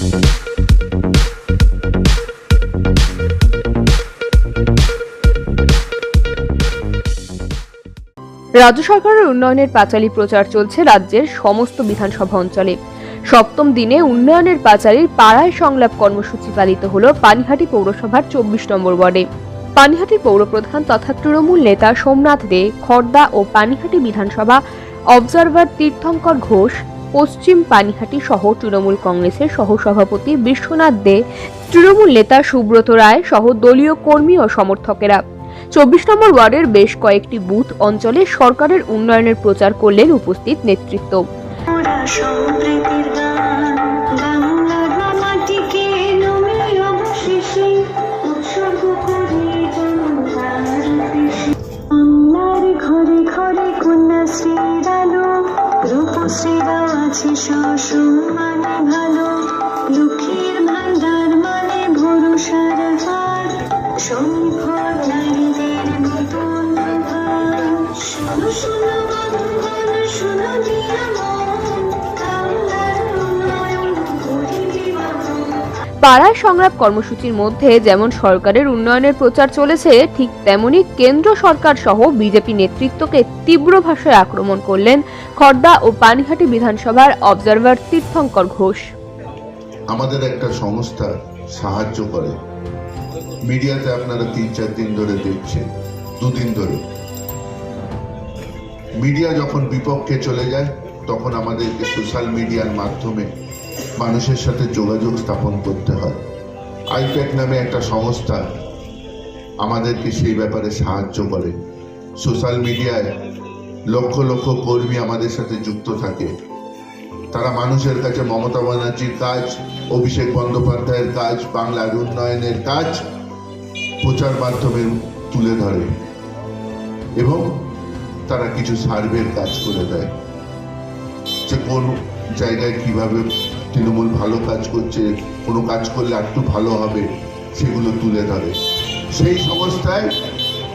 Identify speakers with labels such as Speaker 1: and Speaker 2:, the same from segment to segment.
Speaker 1: রাজ্য সরকারের উন্নয়নের পাঁচালী প্রচার চলছে রাজ্যের সমস্ত বিধানসভা অঞ্চলে। সপ্তম দিনে উন্নয়নের পাঁচালীর পাড়ায় সংলাপ কর্মসূচি পালিত হল পানিহাটি পৌরসভার চব্বিশ নম্বর ওয়ার্ডে। পানিহাটি পৌরপ্রধান তথা তৃণমূল নেতা সোমনাথ দে, খর্দা ও পানিহাটি বিধানসভা অবজারভার তীর্থঙ্কর ঘোষ পশ্চিম পানিহাটি সহ তৃণমূল কংগ্রেসের সহসভাপতি বিশ্বনাথ দে, তৃণমূল নেতা সুব্রত রায় সহ দলীয় কর্মী ও সমর্থকেরা। চব্বিশ নম্বর ওয়ার্ডের বেশ কয়েকটি বুথ অঞ্চলে সরকারের উন্নয়নের প্রচার করলেন উপস্থিত নেতৃত্ব।
Speaker 2: ঘরে ঘরে আছে সসম্মানে ভালো।
Speaker 1: পাড়ায় সংলাপ কর্মসূচির মধ্যে যেমন সরকারের উন্নয়নের প্রচার চলেছে, ঠিক তেমনি কেন্দ্র সরকার সহ বিজেপি নেতৃত্বকে তীব্র ভাষায় আক্রমণ করলেন খর্দা ও পানিহাটি বিধানসভার অবজারভার তীর্থঙ্কর ঘোষ।
Speaker 3: আমাদের একটা সংস্থা সাহায্য করে। মিডিয়াতে আপনারা তিন, চার দিন ধরে দেখছেন, দুদিন ধরে। মিডিয়া যখন বিপক্ষে চলে যায়, তখন আমাদেরকে সোশ্যাল মিডিয়ার মাধ্যমে মানুষের সাথে যোগাযোগ স্থাপন করতে হয়। আইপ্যাক নামে একটা সংস্থা আমাদেরকে সেই ব্যাপারে সাহায্য করে। সোশ্যাল মিডিয়ায় লক্ষ লক্ষ কর্মী আমাদের সাথে যুক্ত থাকে। তারা মানুষের কাছে মমতা ব্যানার্জির কাজ, অভিষেক বন্দ্যোপাধ্যায়ের কাজ, বাংলার উন্নয়নের কাজ প্রচার মাধ্যমে তুলে ধরে এবং তারা কিছু সার্ভের কাজ করে দেয়। যে কোন জায়গায় কীভাবে তৃণমূল ভালো কাজ করছে, কোনো কাজ করলে একটু ভালো হবে, সেগুলো তুলে ধরে। সেই সংস্থায়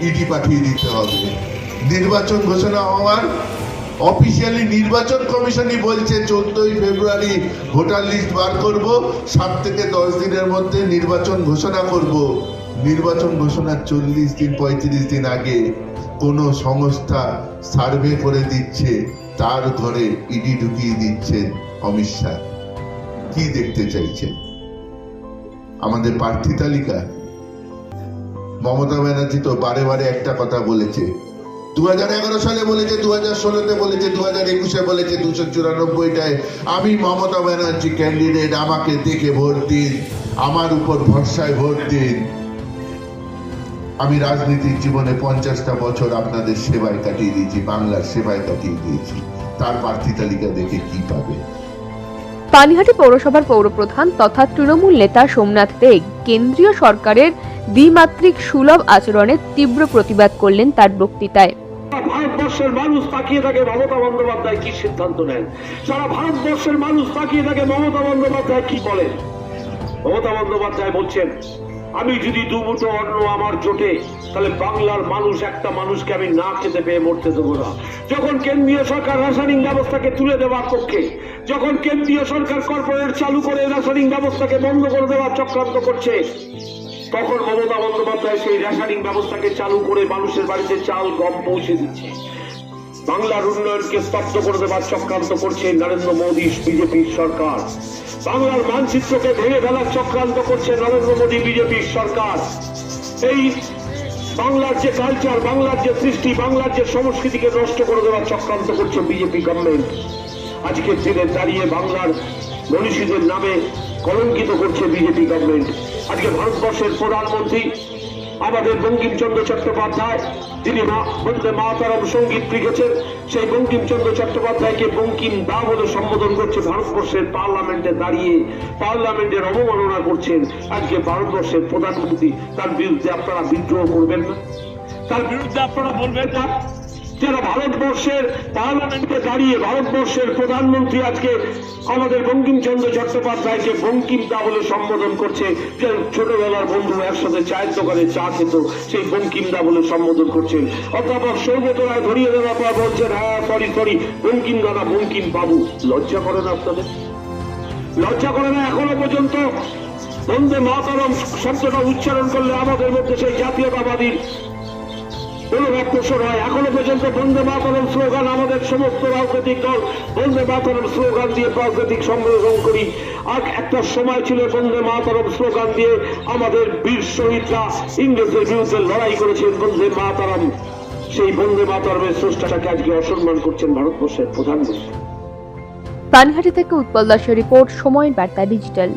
Speaker 3: ইডি পাঠিয়ে দিতে হবে। নির্বাচন ঘোষণা হওয়ার অফিসিয়ালি নির্বাচন কমিশনই বলছে, চোদ্দই ফেব্রুয়ারি ভোটার লিস্ট বার করব, সাত থেকে দশ দিনের মধ্যে নির্বাচন ঘোষণা করব। নির্বাচন ঘোষণার চল্লিশ দিন, পঁয়ত্রিশ দিন আগে কোনো সংস্থা সার্ভে করে দিচ্ছে, তার ঘরে ইডি ঢুকিয়ে দিচ্ছেন অমিত শাহ। কি দেখতে চাইছেন? আমাদের প্রার্থী তালিকা। মমতা ব্যানার্জি তো বারে বারে একটা কথা বলেছে। দু সালে বলেছে দু হাজার ষোলোতে বলেছে দু হাজার একুশে বলেছে, দুশো চুরানব্বইটায় আমি মমতা ব্যানার্জি ক্যান্ডিডেট আমাকে দেখে ভোট দিন, আমার উপর ভরসায় ভোট দিন। আমি রাজনীতির জীবনে পঞ্চাশটা বছর আপনাদের সেবায় কাটিয়ে দিয়েছি, বাংলার সেবায় কাটিয়ে দিয়েছি। তার প্রার্থী তালিকা দেখে কি পাবে?
Speaker 1: পানিহাটি পৌরসভার পৌরপ্রধান তথা তৃণমূল নেতা সোমনাথ দে কেন্দ্রীয় সরকারের দ্বিমাত্রিক সুলভ আচরণের তীব্র প্রতিবাদ করলেন তার বক্তৃতায়।
Speaker 4: ভারতবর্ষের মানুষ তাকিয়ে থাকে মমতা বন্দ্যোপাধ্যায় কি সিদ্ধান্ত নেন? সারা ভারতবর্ষের মানুষ তাকিয়ে থাকে মমতা বন্দ্যোপাধ্যায় কি বলেন? মমতা বন্দ্যোপাধ্যায় বলছেন আমি যদি দুমুঠো অন্ন আমার জোটে, তাহলে বাংলার মানুষ একটা মানুষকে আমি না খেতে পেয়ে মরতে দেবো না। যখন কেন্দ্রীয় সরকার রাসায়নিক ব্যবস্থাকে তুলে দেওয়ার পক্ষে, যখন কেন্দ্রীয় সরকার কর্পোরেট চালু করে রাসায়নিক ব্যবস্থাকে বন্ধ করে দেওয়ার চক্রান্ত করছে, তখন মমতা বন্দ্যোপাধ্যায় সেই রাসায়নিক ব্যবস্থাকে চালু করে মানুষের বাড়িতে চাল, গম পৌঁছে দিচ্ছে। বাংলার উন্নয়নকে স্তব্ধ করে দেওয়ার চক্রান্ত করছে নরেন্দ্র মোদী, বিজেপির সরকার। বাংলার মানচিত্রকে ভেঙে ফেলার চক্রান্ত করছে নরেন্দ্র মোদী বিজেপির সরকার। এই বাংলার যে কালচার বাংলার যে সৃষ্টি, বাংলার যে সংস্কৃতিকে নষ্ট করে দেওয়ার চক্রান্ত করছে বিজেপি গভর্নমেন্ট আজকের দিনে দাঁড়িয়ে বাংলার মনীষীদের নামে কলঙ্কিত করছে বিজেপি গভর্নমেন্ট আজকে ভারতবর্ষের প্রধানমন্ত্রী আমাদের বঙ্কিমচন্দ্র চট্টোপাধ্যায় যিনি মা বন্দে মাতারাম সংগীত লিখেছেন সেই বঙ্কিমচন্দ্র চট্টোপাধ্যায়কে বঙ্কিম দা বলে সম্বোধন করছে ভারতবর্ষের পার্লামেন্টে দাঁড়িয়ে। পার্লামেন্টের অবমাননা করছেন আজকে ভারতবর্ষের প্রধানমন্ত্রী। তার বিরুদ্ধে আপনারা বিদ্রোহ করবেন না। তার বিরুদ্ধে আপনারা বলবেন না। যারা ভারতবর্ষের পার্লামেন্টে দাঁড়িয়ে ভারতবর্ষের প্রধানমন্ত্রী আজকে আমাদের বঙ্কিমচন্দ্র চট্টোপাধ্যায়কে বঙ্কিম দা বলে সম্বোধন করছে। ছোটবেলার বন্ধু একসাথে চায়ের দোকানে চা খেত, সেই বঙ্কিম দা বলে সম্বোধন করছেন অধ্যাপক সৌগত রায় ধরিয়ে দেওয়ার পর বলছেন হ্যাঁ সরি সরি বঙ্কিম দা না বঙ্কিম বাবু। লজ্জা করে না আপনাদের? লজ্জা করে না এখনও পর্যন্ত। বন্দে মাতারম শব্দটা উচ্চারণ করলে আমাদের মধ্যে সেই জাতীয়তাবাদীর অনুভব হয় এখনও পর্যন্ত বন্দে মাতারম স্লোগান আমাদের সমস্ত রাজনৈতিক দল, বন্দে মাতারম স্লোগান দিয়ে রাজনৈতিক করি। আর একটা সময় ছিল বন্দে মাতারম স্লোগান দিয়ে আমাদের বীর শহীদরা ইংরেজদের বিরুদ্ধে লড়াই করেছেন বন্দে মাতারম। সেই বন্দে মাতারমের স্রষ্টাটাকে আজকে অসম্মান করছেন ভারতবর্ষের প্রধানমন্ত্রী।
Speaker 1: পানিহাটি থেকে উৎপল দাসের রিপোর্ট সময় বার্তা, ডিজিটাল।